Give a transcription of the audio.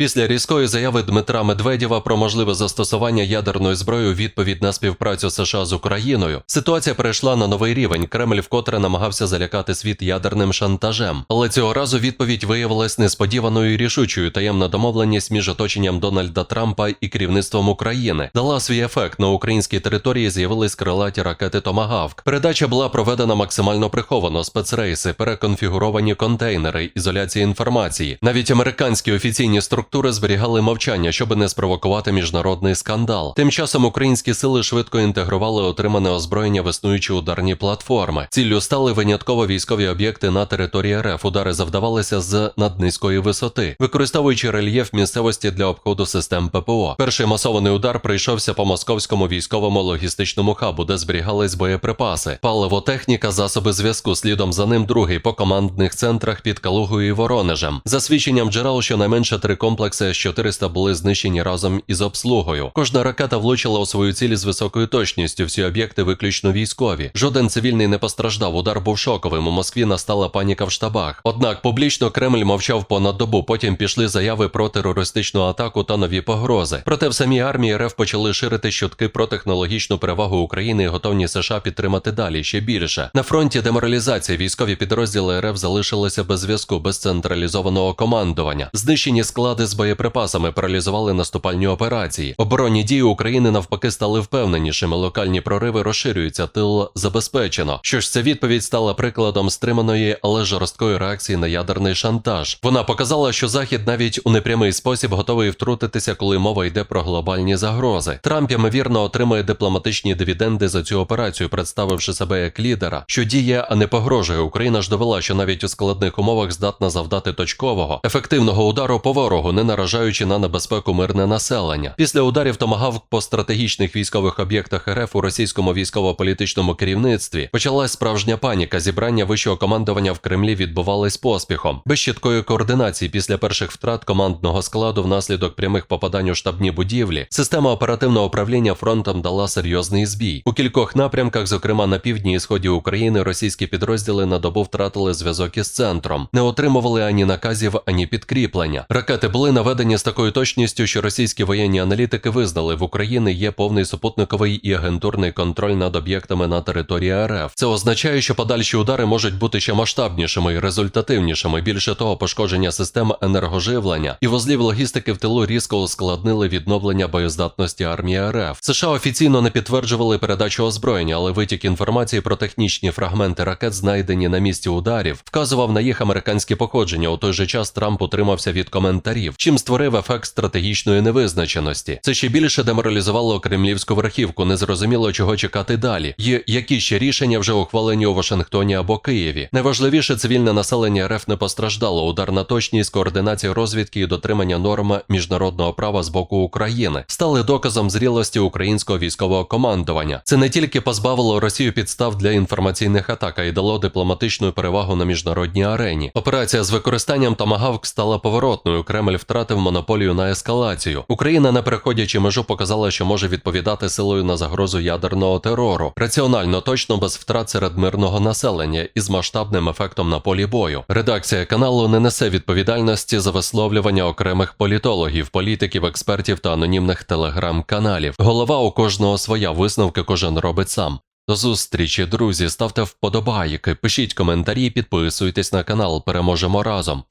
Після різкої заяви Дмитра Медведєва про можливе застосування ядерної зброї у відповідь на співпрацю США з Україною, ситуація перейшла на новий рівень. Кремль вкотре намагався залякати світ ядерним шантажем. Але цього разу відповідь виявилась несподіваною і рішучою. Таємна домовленість між оточенням Дональда Трампа і керівництвом України дала свій ефект. На українській території з'явились крилаті ракети Томагавк. Передача була проведена максимально приховано. Спецрейси, переконфігуровані контейнери, ізоляція інформації. Навіть американські офіційні структури зберігали мовчання, щоб не спровокувати міжнародний скандал. Тим часом українські сили швидко інтегрували отримане озброєння в існуючі ударні платформи. Ціллю стали винятково військові об'єкти на території РФ. Удари завдавалися з наднизької висоти, використовуючи рельєф місцевості для обходу систем ППО. Перший масований удар прийшовся по московському військовому логістичному хабу, де зберігались боєприпаси, паливо, техніка, засоби зв'язку. Слідом за ним другий по командних центрах під Калугою і Воронежем. За свідченням джерел, щонайменше три комплекси С-400 були знищені разом із обслугою. Кожна ракета влучила у свою ціль з високою точністю. Всі об'єкти виключно військові. Жоден цивільний не постраждав. Удар був шоковим. У Москві настала паніка в штабах. Однак публічно Кремль мовчав понад добу. Потім пішли заяви про терористичну атаку та нові погрози. Проте в самій армії РФ почали ширити щотки про технологічну перевагу України і готовність США підтримати далі ще більше. На фронті деморалізації військові підрозділи РФ залишилися без зв'язку, без централізованого командування. Знищені склади з боєприпасами паралізували наступальні операції. Оборонні дії України навпаки стали впевненішими. Локальні прориви розширюються, тил забезпечено. Що ж, ця відповідь стала прикладом стриманої, але жорсткої реакції на ядерний шантаж. Вона показала, що Захід навіть у непрямий спосіб готовий втрутитися, коли мова йде про глобальні загрози. Трамп ймовірно отримує дипломатичні дивіденди за цю операцію, представивши себе як лідера, що діє, а не погрожує. Україна ж довела, що навіть у складних умовах здатна завдати точкового ефективного удару по ворогу, не наражаючи на небезпеку мирне населення. Після ударів томагавк по стратегічних військових об'єктах РФ у російському військово-політичному керівництві почалась справжня паніка. Зібрання вищого командування в Кремлі відбувались поспіхом. Без чіткої координації після перших втрат командного складу внаслідок прямих попадань у штабні будівлі. Система оперативного управління фронтом дала серйозний збій. У кількох напрямках, зокрема на півдні і сході України, російські підрозділи на добу втратили зв'язок із центром, не отримували ані наказів, ані підкріплення. Ракети були наведені з такою точністю, що російські воєнні аналітики визнали, в Україні є повний супутниковий і агентурний контроль над об'єктами на території РФ. Це означає, що подальші удари можуть бути ще масштабнішими і результативнішими. Більше того, пошкодження систем енергоживлення і вузлів логістики в тилу різко ускладнили відновлення боєздатності армії РФ. США офіційно не підтверджували передачу озброєння, але витік інформації про технічні фрагменти ракет, знайдені на місці ударів, вказував на їх американське походження. У той же час Трамп утримався від коментарів, чим створив ефект стратегічної невизначеності. Це ще більше деморалізувало кремлівську верхівку. Незрозуміло, чого чекати далі. І які ще рішення вже ухвалені у Вашингтоні або Києві. Найважливіше цивільне населення РФ не постраждало. Удар на точність, координація розвідки і дотримання норм міжнародного права з боку України стали доказом зрілості українського військового командування. Це не тільки позбавило Росію підстав для інформаційних атак, а й дало дипломатичну перевагу на міжнародній арені. Операція з використанням Томагавк стала поворотною. Кремль втратив монополію на ескалацію. Україна, не переходячи межу, показала, що може відповідати силою на загрозу ядерного терору, раціонально, точно без втрат серед мирного населення і з масштабним ефектом на полі бою. Редакція каналу не несе відповідальності за висловлювання окремих політологів, політиків, експертів та анонімних телеграм-каналів. Голова у кожного своя висновки кожен робить сам. До зустрічі, друзі, ставте вподобайки, пишіть коментарі, підписуйтесь на канал. Переможемо разом.